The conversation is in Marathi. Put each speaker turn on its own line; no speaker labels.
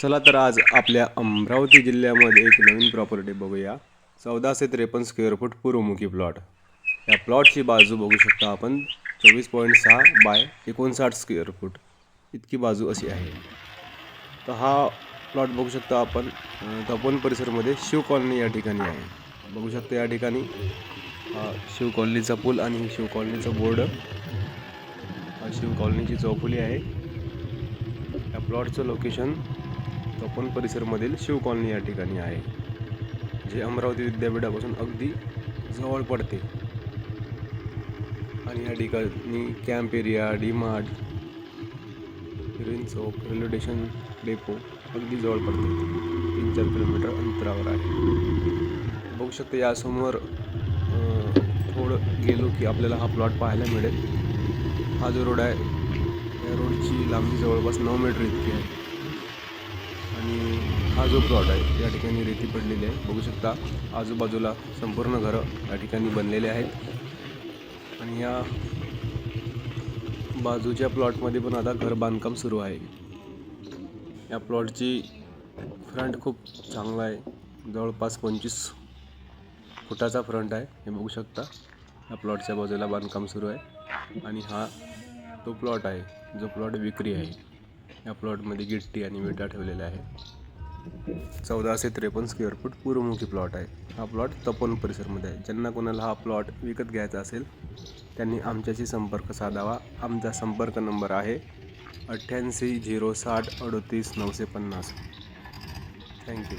चला तर आज आपल्या अमरावती जिल्ह्यामध्ये एक नवीन प्रॉपर्टी बघूया. चौदाशे त्रेपन्न स्क्वेअर फूट पूर्वमुखी प्लॉट या प्लॉटची बाजू बघू शकता आपण. चोवीस पॉईंट सहा बाय एकोणसाठ स्क्वेअर फूट इतकी बाजू अशी आहे. तर हा प्लॉट बघू शकता आपण. तपोन परिसरमध्ये शिव कॉलनी या ठिकाणी आहे. बघू शकता या ठिकाणी. हा शिव कॉलनीचा पूल आणि शिव कॉलनीचा बोर्ड हा शिव कॉलनीची चौफुली आहे. या प्लॉटचं लोकेशन तपोन परिसरमधील शिव कॉलनी या ठिकाणी आहे जे अमरावती विद्यापीठापासून अगदी जवळ पडते. आणि या ठिकाणी कॅम्प एरिया डी मार्ट हिरोईन चौक रेल्वे स्टेशन डेपो अगदी जवळ पडते. तीन चार किलोमीटर अंतरावर आहे. बघू शकता यासमोर थोडं गेलो की आपल्याला हा प्लॉट पाहायला मिळेल. हा जो रोड आहे या रोडची लांबी जवळपास नऊ मीटर इतकी आहे. आणि हा जो प्लॉट आहे या ठिकाणी रेती पडलेली आहे. बघू शकता आजूबाजूला संपूर्ण घरं या ठिकाणी बनलेले आहेत. आणि या बाजूच्या प्लॉटमध्ये पण आता घर बांधकाम सुरू आहे. या प्लॉटची फ्रंट खूप चांगला आहे. जवळपास पंचवीस फुटाचा फ्रंट आहे. हे बघू शकता या प्लॉटच्या बाजूला बांधकाम सुरू आहे. आणि हा तो प्लॉट आहे जो प्लॉट विक्री आहे. या प्लॉटमध्ये गिट्टी आणि विटा ठेवलेल्या आहे चौदाशे त्रेपन्न स्क्वेअर फूट पूर्वमुखी प्लॉट आहे. हा प्लॉट तपोन परिसरमध्ये आहे. ज्यांना कोणाला हा प्लॉट विकत घ्यायचा असेल त्यांनी आमच्याशी संपर्क साधावा. आमचा संपर्क नंबर आहे अठ्ठ्याऐंशी झिरो साठ अडतीस नऊशे पन्नास. थँक्यू